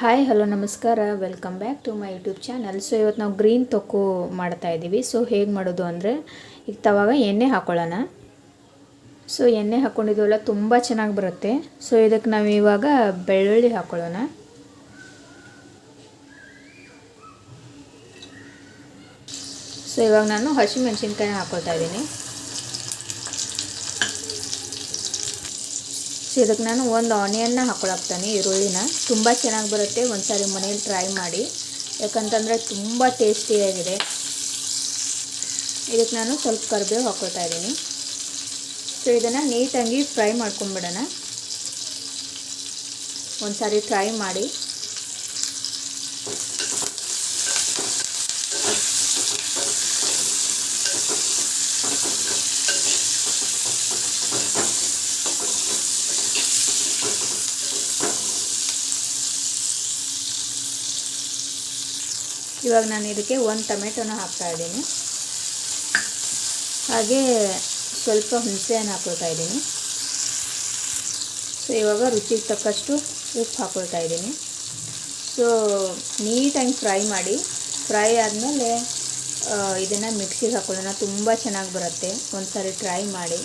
Hi hello ನಮಸ್ಕಾರ. Welcome back to my YouTube channel so ಇವತ್ತು ನಾವು ಗ್ರೀನ್ ತೊಕ್ಕು ಮಾಡ್ತಾ ಇದ್ದೀವಿ. ಸೊ ಹೇಗೆ ಮಾಡೋದು ಅಂದರೆ, ಈಗ ತವಾಗ ಎಣ್ಣೆ ಹಾಕೊಳ್ಳೋಣ. ಸೊ ಎಣ್ಣೆ ಹಾಕ್ಕೊಂಡಿದ್ದೀವಲ್ಲ ತುಂಬ ಚೆನ್ನಾಗಿ ಬರುತ್ತೆ. ಸೊ ಇದಕ್ಕೆ ನಾವು ಇವಾಗ ಬೆಳ್ಳುಳ್ಳಿ ಹಾಕ್ಕೊಳ್ಳೋಣ ಸೊ ಇವಾಗ ನಾನು ಹಸಿಮೆಣ್ಸಿನ್ಕಾಯಿ ಹಾಕ್ಕೊಳ್ತಾ ಇದ್ದೀನಿ. ಸೊ ಇದಕ್ಕೆ ನಾನು ಒಂದು ಆನಿಯನ್ನ ಹಾಕೊಳ್ಳಾಕ್ತಾನೆ ಈರುಳ್ಳಿನ. ತುಂಬ ಚೆನ್ನಾಗಿ ಬರುತ್ತೆ ಒಂದು ಸಾರಿ ಮನೇಲಿ ಟ್ರೈ ಮಾಡಿ. ಯಾಕಂತಂದರೆ ತುಂಬ ಟೇಸ್ಟಿಯಾಗಿದೆ ಇದಕ್ಕೆ ನಾನು ಸ್ವಲ್ಪ ಕರಿಬೇವು ಹಾಕ್ಕೊಳ್ತಾ ಇದ್ದೀನಿ. ಸೊ ಇದನ್ನು ನೀಟಾಗಿ ಫ್ರೈ ಮಾಡ್ಕೊಂಬಿಡೋಣ. ಒಂದು ಸಾರಿ ಟ್ರೈ ಮಾಡಿ. ಇವಾಗ ನಾನು ಇದಕ್ಕೆ ಒಂದು ಟೊಮೆಟೊನ ಹಾಕ್ತಾ ಇದ್ದೀನಿ. ಹಾಗೆ ಸ್ವಲ್ಪ ಹುಣಸೆಯನ್ನು ಹಾಕ್ಕೊಳ್ತಾ ಇದ್ದೀನಿ. ಸೊ ಇವಾಗ ರುಚಿಗೆ ತಕ್ಕಷ್ಟು ಉಪ್ಪು ಹಾಕ್ಕೊಳ್ತಾ ಇದ್ದೀನಿ. ಸೊ ನೀಟಾಗಿ ಫ್ರೈ ಮಾಡಿ, ಫ್ರೈ ಆದಮೇಲೆ ಇದನ್ನು ಮಿಕ್ಸಿಗೆ ಹಾಕೊಳ್ಳೋಣ. ತುಂಬ ಚೆನ್ನಾಗಿ ಬರುತ್ತೆ. ಒಂದು ಸಾರಿ ಟ್ರೈ ಮಾಡಿ.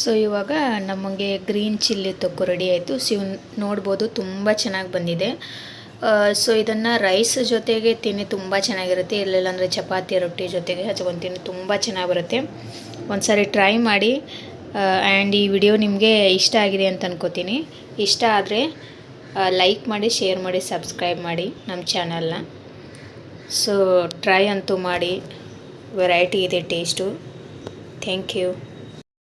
ಸೊ ಇವಾಗ ನಮಗೆ ಗ್ರೀನ್ ಚಿಲ್ಲಿ ತೊಕ್ಕು ರೆಡಿ ಆಯಿತು. ಸೊ ನೋಡ್ಬೋದು ತುಂಬ ಚೆನ್ನಾಗಿ ಬಂದಿದೆ. ಸೊ ಇದನ್ನು ರೈಸ್ ಜೊತೆಗೆ ತಿನ್ನಿ ತುಂಬ ಚೆನ್ನಾಗಿರುತ್ತೆ. ಇಲ್ಲೆಲ್ಲ ಅಂದರೆ ಚಪಾತಿ, ರೊಟ್ಟಿ ಜೊತೆಗೆ ಹಚ್ಕೊಂಡು ತಿನ್ನಿ ತುಂಬ ಚೆನ್ನಾಗಿ ಬರುತ್ತೆ. ಒಂದು ಸಾರಿ ಟ್ರೈ ಮಾಡಿ ಆ್ಯಂಡ್ ಈ ವಿಡಿಯೋ ನಿಮಗೆ ಇಷ್ಟ ಆಗಿದೆ ಅಂತ ಅನ್ಕೋತೀನಿ. ಇಷ್ಟ ಆದರೆ ಲೈಕ್ ಮಾಡಿ ಶೇರ್ ಮಾಡಿ ಸಬ್ಸ್ಕ್ರೈಬ್ ಮಾಡಿ ನಮ್ಮ ಚಾನಲ್ನ ಸೊ ಟ್ರೈ ಅಂತೂ ಮಾಡಿ. ವೆರೈಟಿ ಇದೆ ಟೇಸ್ಟು ಥ್ಯಾಂಕ್ ಯು